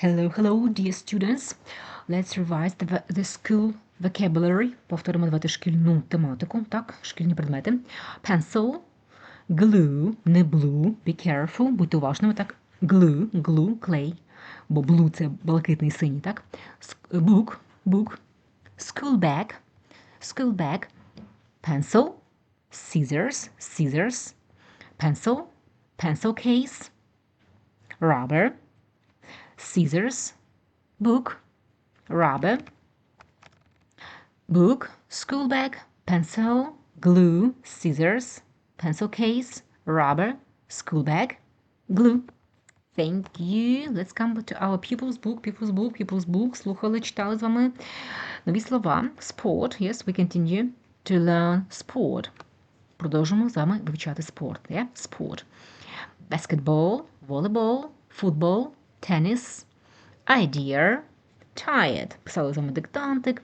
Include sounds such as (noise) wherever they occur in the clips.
Hello, hello, dear students. Let's revise the, vo- the school vocabulary. Повторимо давайте шкільну тематику, так, шкільні предмети. Pencil, glue, не blue, be careful, будьте уважними, так. Glue, glue, clay, бо blue – це блакитний синій, так. С- Book, book, school bag, school bag, pencil, scissors, scissors, pencil, pencil case, rubber, scissors, book, rubber, book, school bag, pencil, glue, scissors, pencil case, rubber, school bag, glue. Thank you. Let's come to our pupils book, pupils book, pupils book. Слухали, читали з вами нові слова. Sport. Yes, we continue to learn sport. Продовжуємо з вами вивчати спорт. Yeah? Sport. Basketball, volleyball, football, tennis, idea, tired. Писали з вами диктантик.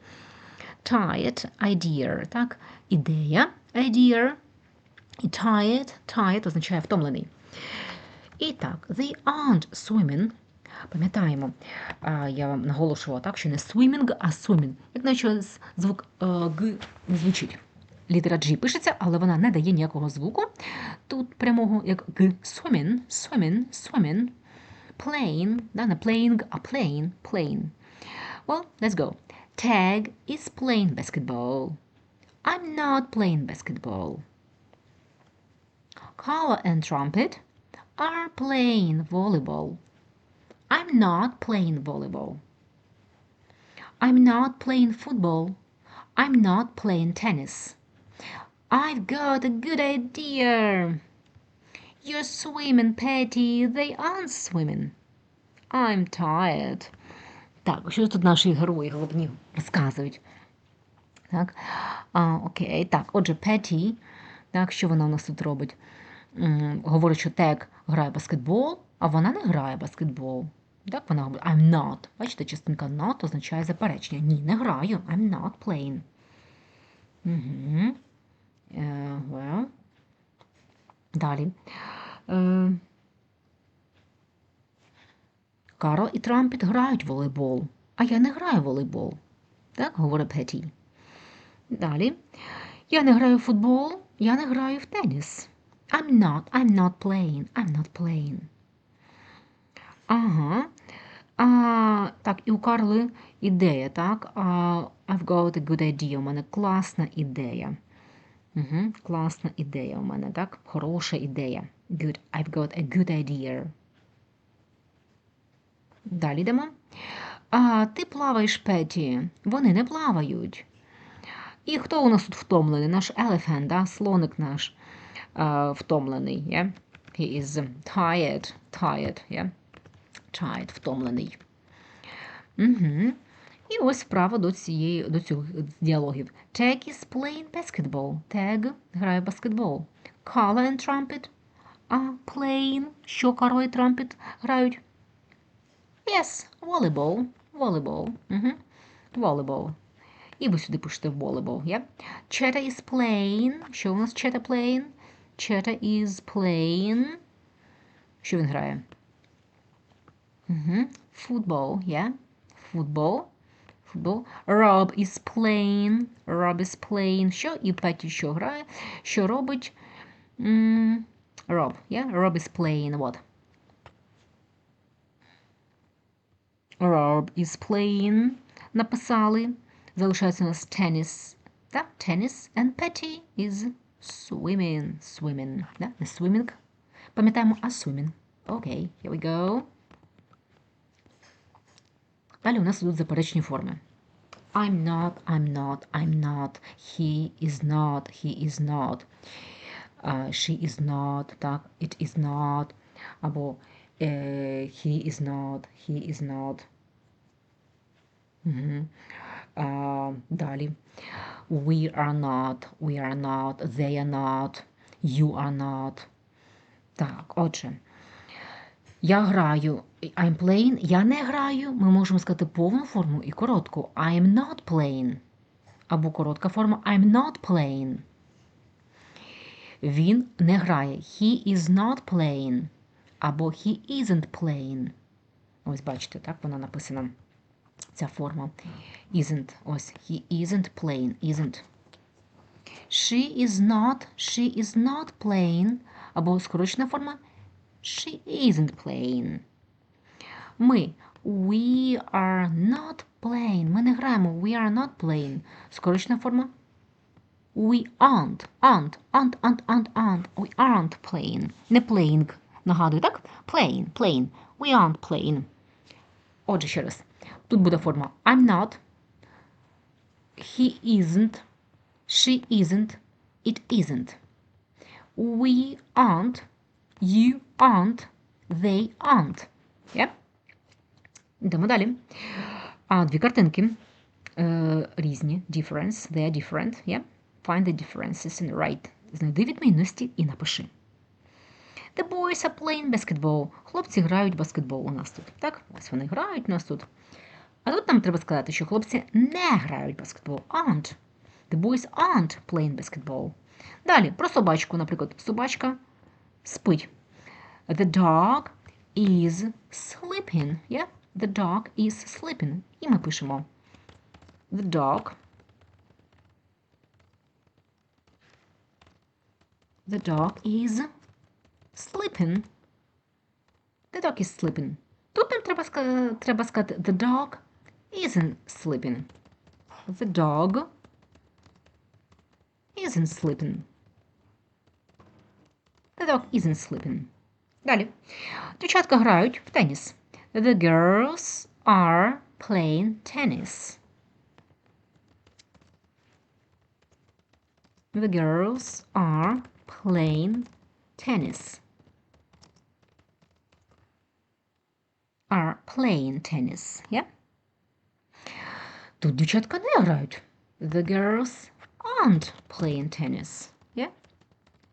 Tired, idea, так? Ідея, idea. І tired, tired означає втомлений. І так, they aren't swimming. Пам'ятаємо, я вам наголошувала так, що не swimming, а swimming. Як наче звук е, г не звучить. Літера G пишеться, але вона не дає ніякого звуку. Тут прямого, як г. Swimming, swimming, swimming. plane, not a plane, a plane, plane. Well, let's go. Tag is playing basketball. I'm not playing basketball. Color and trumpet are playing volleyball. I'm not playing volleyball. I'm not playing football. I'm not playing tennis. I've got a good idea. You're swimming, Patty. They aren't swimming. I'm tired. Так, що тут наші герої головні розказують? Так, а, окей, так, отже, Петі, так, що вона у нас тут робить? М, Говорить, що Тек грає баскетбол, а вона не грає баскетбол. Так, вона говорить I'm not. Бачите, частинка not означає заперечення. Ні, не граю. I'm not playing. Угу. Е, well. Далі. Е, Карл і Трампет грають в волейбол, а я не граю в волейбол. Так, говорить Петі. Далі. Я не граю в футбол, я не граю в теніс. I'm not, I'm not playing, I'm not playing. Ага. А, так, і у Карли ідея, так? А, I've got a good idea. У мене класна ідея. Угу, класна ідея у мене, так? Хороша ідея. Good. I've got a good idea. Далі йдемо. А, ти плаваєш, Петі. Вони не плавають. І хто у нас тут втомлений? Наш elephant, да? слоник наш а, втомлений. Yeah? He is tired. Tired, yeah? Tired, втомлений. Угу. І ось вправо до, цієї, до цих діалогів. Tag is playing basketball. Tag грає в баскетбол. Carla and Trumpet are playing. Що Carla і Trumpet грають? Yes, volleyball. Volleyball. Угу. Volleyball. І ви сюди пишете volleyball. Yeah? Cheta is playing. Що у нас Cheta playing? Cheta is playing. Що він грає? Угу. Football, yeah? Football. Football. Rob is playing. Rob is playing. Що? І Петі що грає? Що робить? М, Rob, yeah? Rob is playing what? Rob is playing. Написали. Залишається у нас tennis. Так, tennis. And Patty is swimming. Swimming. Да? Не swimming. Пам'ятаємо, а swimming. Окей, here we go. Далі у нас йдуть заперечні форми. I'm not, I'm not, I'm not. He is not, he is not. Uh, she is not, так, it is not. Або е, he is not, he is not. Угу. А, далі. We are not, we are not, they are not, you are not. Так, отже. Я граю. I'm playing. Я не граю. Ми можемо сказати повну форму і коротку. I'm not playing. Або коротка форма I'm not playing. Він не грає. He is not playing. Або he isn't playing. Ось бачите, так вона написана. Ця форма. Isn't. Ось. He isn't playing. Isn't. She is not. She is not playing. Або скорочена форма. She isn't playing. Ми. We are not playing. Ми не граємо. We are not playing. Скорочена форма. We aren't. Aren't. Aren't, aren't, aren't, aren't. We aren't playing. Не playing. Нагадую, так? Playing, playing. We aren't playing. Отже, ще раз. Тут буде форма I'm not. He isn't. She isn't. It isn't. We aren't. You aren't. They aren't. Yep. Йдемо далі. А дві картинки е, різні. Difference. They are different. Yeah. Find the differences and write. Знайди відмінності і напиши. The boys are playing basketball. Хлопці грають баскетбол у нас тут. Так? Ось вони грають у нас тут. А тут нам треба сказати, що хлопці не грають баскетбол. Aren't. The boys aren't playing basketball. Далі, про собачку, наприклад, собачка спить. The dog is sleeping. Yeah? The dog is sleeping. І ми пишемо The dog. The dog is sleeping. The dog is sleeping. Тут нам треба, ска- треба сказати The dog isn't sleeping. The dog isn't sleeping. The dog isn't sleeping. Далі. Дівчатка грають в теніс. The girls are playing tennis. The girls are playing tennis. Are playing tennis. Yeah? Тут дівчатка не грають. The girls aren't playing tennis.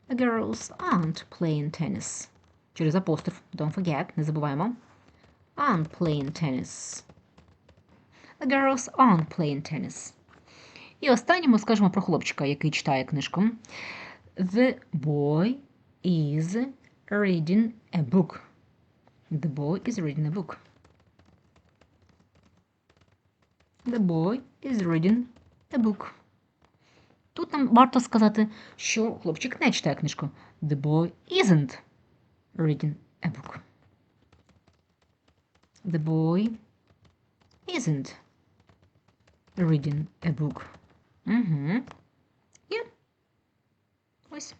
The girls aren't playing tennis. Через апостроф. Don't forget. Не забуваємо. Aren't playing tennis. The girls aren't playing tennis. І останньому скажемо про хлопчика, який читає книжку. The boy is reading a book. The boy is reading a book. The boy is reading a book. Тут нам варто сказати, що хлопчик не читає книжку. The boy isn't reading a book. The boy isn't reading a book. Угу. Є. Ось.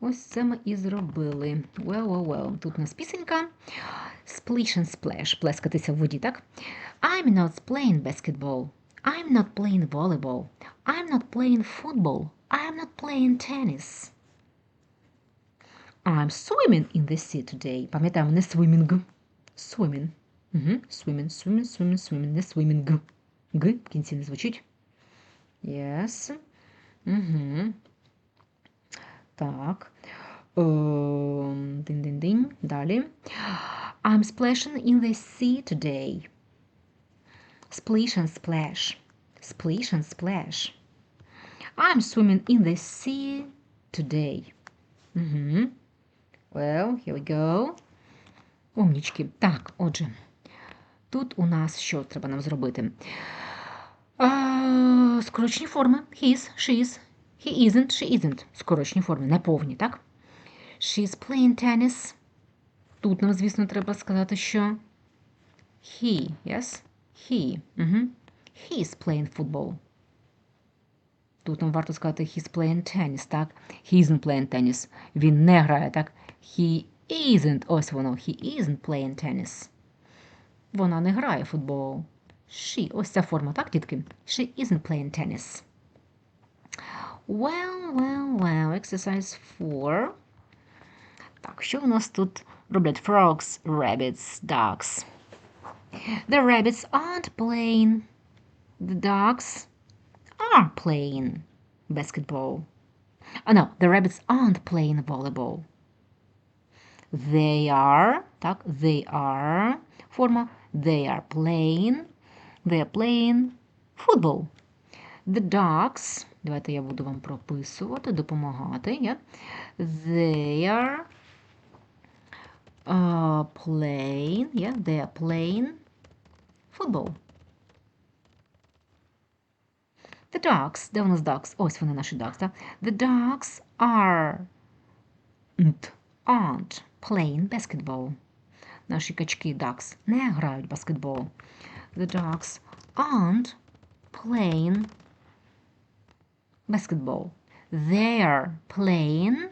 Ось це ми і зробили. Well, well, well. Тут у нас пісенька. Splish and splash. Плескатися в воді, так? I'm not playing basketball. I'm not playing volleyball. I'm not playing football. I'm not playing tennis. I'm swimming in the sea today. Пам'ятаємо, не swimming. Swimming. Угу. Swimming, swimming, swimming, swimming. Не swimming. Г в кінці не звучить. Yes. Угу. Так. Ем, Дин-дин-дин. Далі. I'm splashing in the sea today. Splish and splash. Splish and splash. I'm swimming in the sea today. Угу. Well, here we go. Умнічки. Так, отже. Тут у нас що треба нам зробити? А, скорочені форми. His, she's, he isn't, she isn't. Скорочені форми, неповні, так? She's playing tennis. Тут нам, звісно, треба сказати, що he, yes? He. Угу. He's playing football. Тут нам варто сказати he's playing tennis, так? He isn't playing tennis. Він не грає, так? He isn't. Ось воно. He isn't playing tennis. Вона не грає в футбол. She. Ось ця форма, так, дітки? She isn't playing tennis. Well, well, well. Exercise 4. Так, що у нас тут роблять? Frogs, rabbits, ducks. The rabbits aren't playing. The ducks are playing basketball. Oh, no, the rabbits aren't playing volleyball. They are, так, they are, форма, they are playing, they are playing football. The ducks, давайте я буду вам прописувати, допомагати. Yeah? They are uh, playing, yeah, they are playing football. The ducks, де у нас ducks? Ось вони наші ducks, так? The ducks are nt, aren't playing basketball. Наші качки ducks не грають баскетбол. The ducks aren't playing basketball. They're playing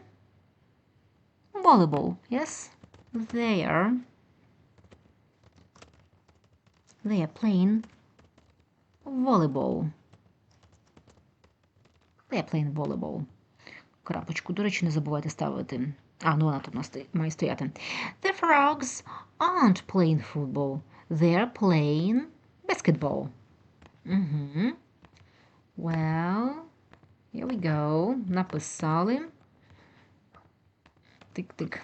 volleyball. Yes, they are. They are playing volleyball. They are playing volleyball. Крапочку, до речі, не забувайте ставити. А, ну вона тут нас має стояти. The frogs aren't playing football. They're playing basketball. Угу. Well, here we go. Написали. Тик-тик.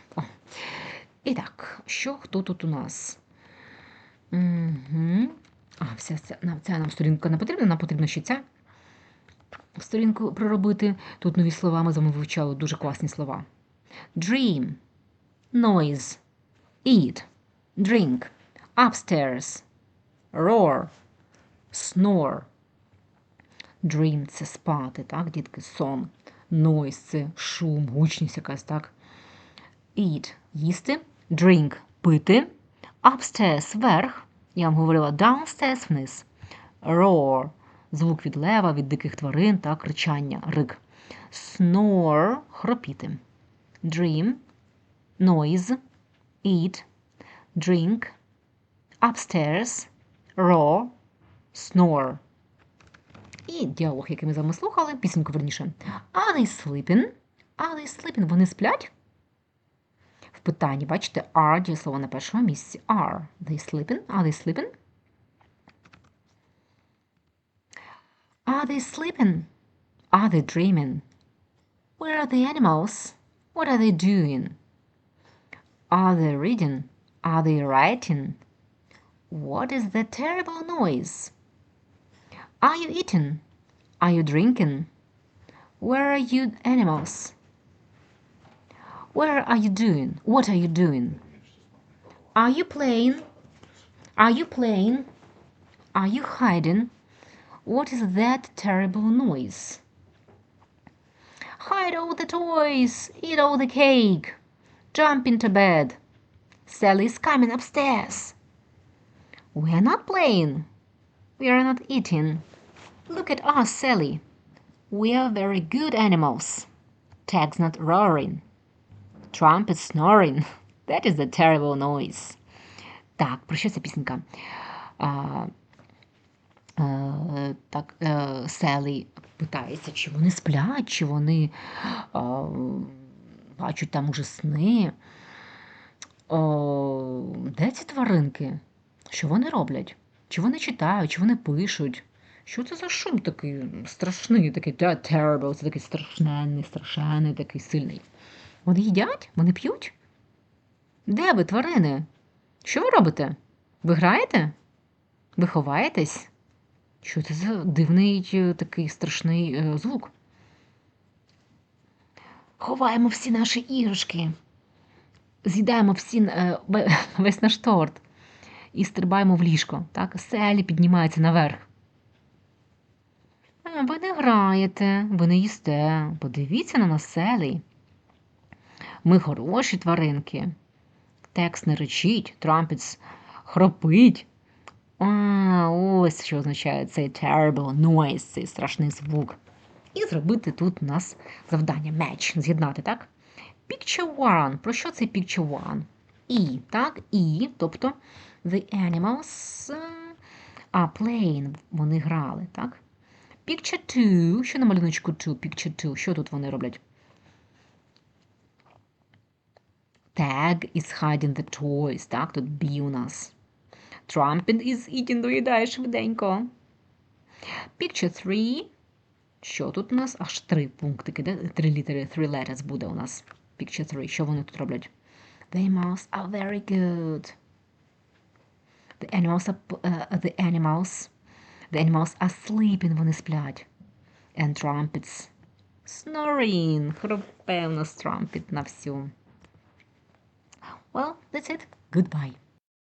І так, що хто тут у нас? Угу. А, вся ця, ця нам сторінка не потрібна, нам потрібна ще ця сторінку проробити. Тут нові слова ми з вами вивчали дуже класні слова. Dream, noise, eat, drink, upstairs, roar, snore. Dream – це спати, так, дітки, сон. Noise – це шум, гучність якась, так. Eat – їсти, drink – пити, upstairs – вверх, я вам говорила downstairs – вниз, roar – звук від лева, від диких тварин, так, ричання, рик. Snore – хропіти. Dream – noise, eat, drink, upstairs, roar, snore. І діалог, який ми з вами слухали, пісеньку верніше. Are they sleeping? Are they sleeping? Вони сплять? В питанні, бачите, are дієслово на першому місці. Are they sleeping? Are they sleeping? Are they sleeping? Are they dreaming? Where are the animals? What are they doing? Are they reading? Are they writing? What is that terrible noise? Are you eating? Are you drinking? Where are you animals? Where are you doing? What are you doing? Are you playing? Are you playing? Are you hiding? What is that terrible noise? Hide all the toys, eat all the cake, jump into bed. Sally's coming upstairs. We are not playing. We are not eating. Look at us, Sally. We are very good animals. Tag's not roaring. Trump is snoring. (laughs) That is a terrible noise. Так, про що ця пісенька? А, е, так, е, Селі питається, чи вони сплять, чи вони а, бачать там уже сни. О, де ці тваринки? Що вони роблять? Чи вони читають, чи вони пишуть? Що це за шум такий страшний, такий «That terrible, це такий страшенний, страшенний, такий сильний. Вони їдять? Вони п'ють? Де ви, тварини? Що ви робите? Ви граєте? Ви ховаєтесь? Що це за дивний е, такий страшний е, звук? Ховаємо всі наші іграшки, з'їдаємо всі, е, (laughs) весь наш торт і стрибаємо в ліжко. Так? Селі піднімається наверх. Ви не граєте, ви не їсте. Подивіться на нас, Селі. Ми хороші тваринки. Текст не речить, трампець хропить. А, ось що означає цей terrible noise, цей страшний звук. І зробити тут у нас завдання match, з'єднати, так? Picture one. Про що цей picture one? І, так, і, тобто the animals are playing, вони грали, так? Picture two. Що на малюночку two? Picture two. Що тут вони роблять? Tag is hiding the toys, так? Тут B у нас. Trumpet is eating, доїдає швиденько. Picture 3. Що тут у нас? Аж три пунктики, де? три літери, three letters буде у нас. Picture 3. Що вони тут роблять? The animals are very good. The animals are, p- uh, the animals, the animals are sleeping, вони сплять. And trumpets snoring. Хропе у нас trumpet на всю. Well, that's it. goodbye.